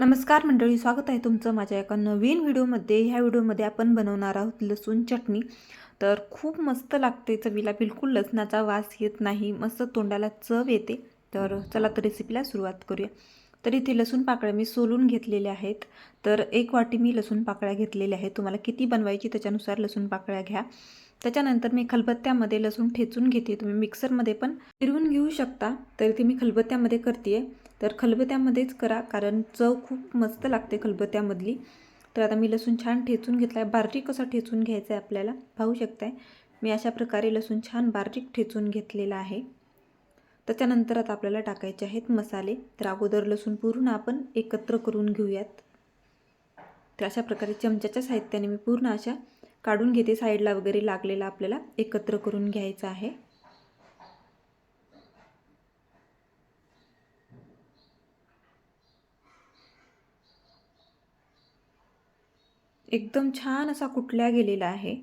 नमस्कार मंडळी स्वागत आहे तुमचं माझ्या एका नवीन व्हिडिओमध्ये. ह्या व्हिडिओमध्ये आपण बनवणार आहोत लसूण चटणी. तर खूप मस्त लागते चवीला बिलकुल लसणाचा वास येत नाही मस्त तोंडाला चव येते. तर चला तर रेसिपीला सुरुवात करूया. तर इथे लसूण पाकळ्या मी सोलून घेतलेल्या आहेत. तर एक वाटी मी लसूण पाकळ्या घेतलेल्या आहेत. तुम्हाला किती बनवायची त्याच्यानुसार लसूण पाकळ्या घ्या. त्याच्यानंतर मी खलबत्त्यामध्ये लसूण ठेचून घेते. तुम्ही मिक्सरमध्ये पण फिरवून घेऊ शकता तरी ती मी खलबत्त्यामध्ये करते. तर खलबत्त्यामध्येच करा कारण चव खूप मस्त लागते खलबत्त्यामधली. तर आता मी लसूण छान ठेचून घेतला आहे बारीक कसा ठेचून घ्यायचं आहे आपल्याला पाहू शकताय. मी अशा प्रकारे लसूण छान बारीक ठेचून घेतलेला आहे. त्याच्यानंतर आता आपल्याला टाकायचे आहेत मसाले. तर अगोदर लसूण पूर्ण आपण एकत्र करून घेऊयात. तर अशा प्रकारे चमच्याच्या साहित्याने मी पूर्ण अशा काढून घेते साईडला वगैरे लागलेला आपल्याला एकत्र करून घ्यायचं आहे. एकदम छान असा कुटल्या गेलेला आहे.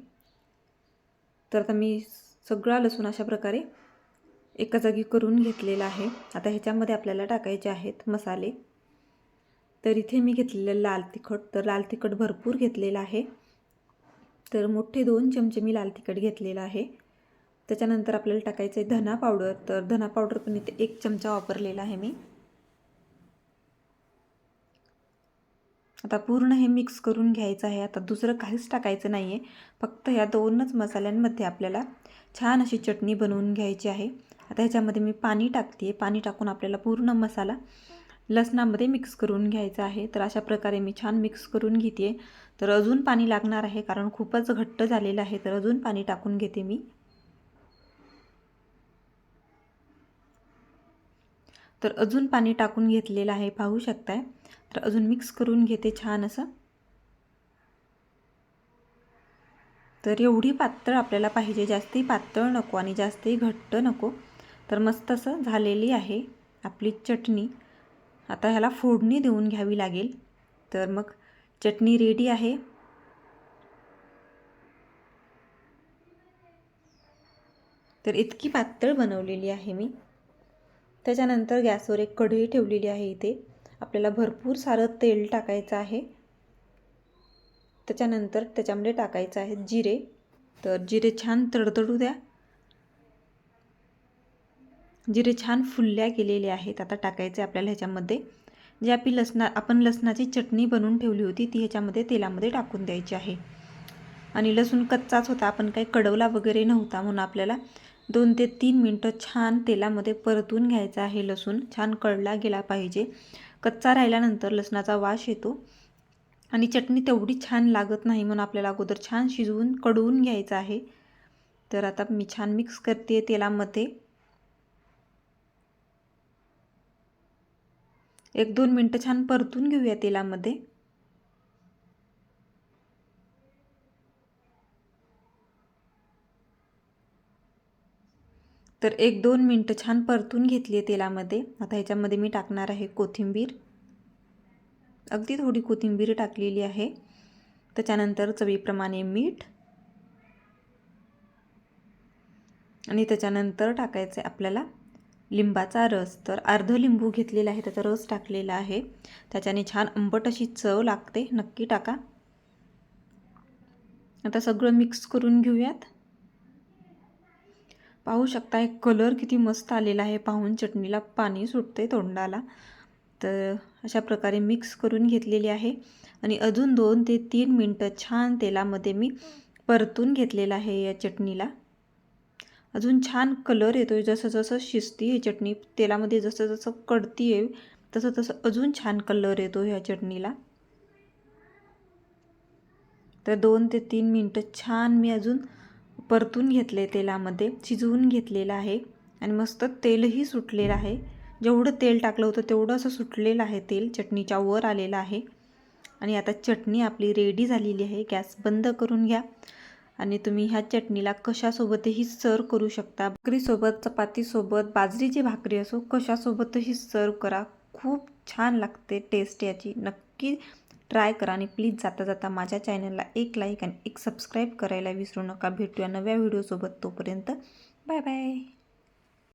तर आता मी सगळा लसूण अशा प्रकारे एका जागी करून घेतलेला आहे. आता ह्याच्यामध्ये आपल्याला टाकायचे आहेत मसाले. तर इथे मी घेतलेलं लाल तिखट तर लाल तिखट भरपूर घेतलेलं आहे. तर मोठे दोन चमचे मी लाल तिखट घेतलेलं आहे. त्याच्यानंतर आपल्याला टाकायचं आहे धना पावडर. तर धना पावडर पण इथे एक चमचा वापरलेला आहे मी. आता पूर्ण हे मिक्स करून घ्यायचं आहे. आता दुसरं काहीच टाकायचं नाही आहे फक्त ह्या दोनच मसाल्यांमध्ये आपल्याला छान अशी चटणी बनवून घ्यायची आहे. आता ह्याच्यामध्ये मी पाणी टाकते पाणी टाकून आपल्याला पूर्ण मसाला लसणामध्ये मिक्स करून घ्यायचं आहे. तर अशा प्रकारे मी छान मिक्स करून घेते. तर अजून पाणी लागणार आहे कारण खूपच घट्ट झालेलं आहे. तर अजून पाणी टाकून घेते मी. तर अजून पाणी टाकून घेतलेलं आहे पाहू शकताय. तर अजून मिक्स करून घेते छान असं. तर एवढी पातळ आपल्याला पाहिजे. जास्ती पातळ नको आणि जास्तही घट्ट नको. तर मस्त असं झालेली आहे आपली चटणी. आता ह्याला फोडणी देऊन घ्यावी लागेल. तर मग चटणी रेडी आहे. तर इतकी पातळ बनवलेली आहे मी. त्याच्यानंतर गॅसवर एक कढई ठेवलेली आहे इथे. आपल्याला भरपूर सारं तेल टाकायचं आहे. त्याच्यानंतर त्याच्यामध्ये टाकायचं आहे जिरे. तर जिरे छान तडतडू द्या. जिरे छान फुलल्या गेलेले आहेत. आता टाकायचे आपल्याला ह्याच्यामध्ये. जे आपली लसणा आपण लसणाची चटणी बनवून ठेवली होती ती ह्याच्यामध्ये तेलामध्ये टाकून द्यायची आहे. आणि लसूण कच्चाच होता आपण काही कडवला वगैरे नव्हता म्हणून आपल्याला दोन ते तीन मिनटं छान तेलामध्ये परतून घ्यायचा आहे लसूण. छान कळला गेला पाहिजे. कच्चा राहिल्यानंतर लसणाचा वास येतो. आणि चटणी तेवढी छान लागत नाही म्हणून आपल्याला अगोदर छान शिजवून कडवून घ्यायचं आहे. तर आता मी छान मिक्स करते तेलामध्ये. एक दोन मिनटं छान परतून घेऊया तेलामध्ये. तर एक दोन मिनटं छान परतून घेतली आहे तेलामध्ये. आता ह्याच्यामध्ये मी टाकणार आहे कोथिंबीर. अगदी थोडी कोथिंबीर टाकलेली आहे. त्याच्यानंतर चवीप्रमाणे मीठ. आणि त्याच्यानंतर टाकायचं आहे आपल्याला लिंबाचा रस. तर अर्ध लिंबू घेतलेला आहे त्याचा रस टाकलेला आहे. त्याच्याने छान आंबट अशी चव लागते. नक्की टाका. आता सगळं मिक्स करून घेऊयात. पाहू शकता एक कलर किती मस्त आलेला आहे. पाहून चटणीला पाणी सुटते तोंडाला. तर अशा प्रकारे मिक्स करून घेतलेली आहे. आणि अजून दोन ते तीन मिनटं छान तेलामध्ये मी परतून घेतलेलं आहे या चटणीला. अजून छान कलर येतो आहे जसं जसं शिजती आहे चटणी तेलामध्ये जसं जसं कडती आहे तसं तसं अजून छान कलर येतो ह्या चटणीला. तर दोन ते तीन मिनटं छान मी अजून परतून घेतले तेलामध्ये शिजवून घेतलेलं आहे. आणि मस्त तेलही सुटलेलं आहे. जेवढं तेल टाकलं होतं तेवढं असं सुटलेलं आहे तेल चटणीच्या वर आलेलं आहे. आणि आता चटणी आपली रेडी झालेली आहे. गॅस बंद करून घ्या. आणि तुम्ही ह्या चटणीला कशासोबतही सर्व करू शकता. भाकरीसोबत चपातीसोबत बाजरीची भाकरी असो कशासोबतही सर्व करा. खूप छान लागते टेस्ट याची. नक्की ट्राय करा आणि प्लीज जाता जाता माझ्या चॅनलला एक लाईक आणि एक सबस्क्राईब करायला विसरू नका. भेटूया नव्या व्हिडिओसोबत तोपर्यंत. Bye bye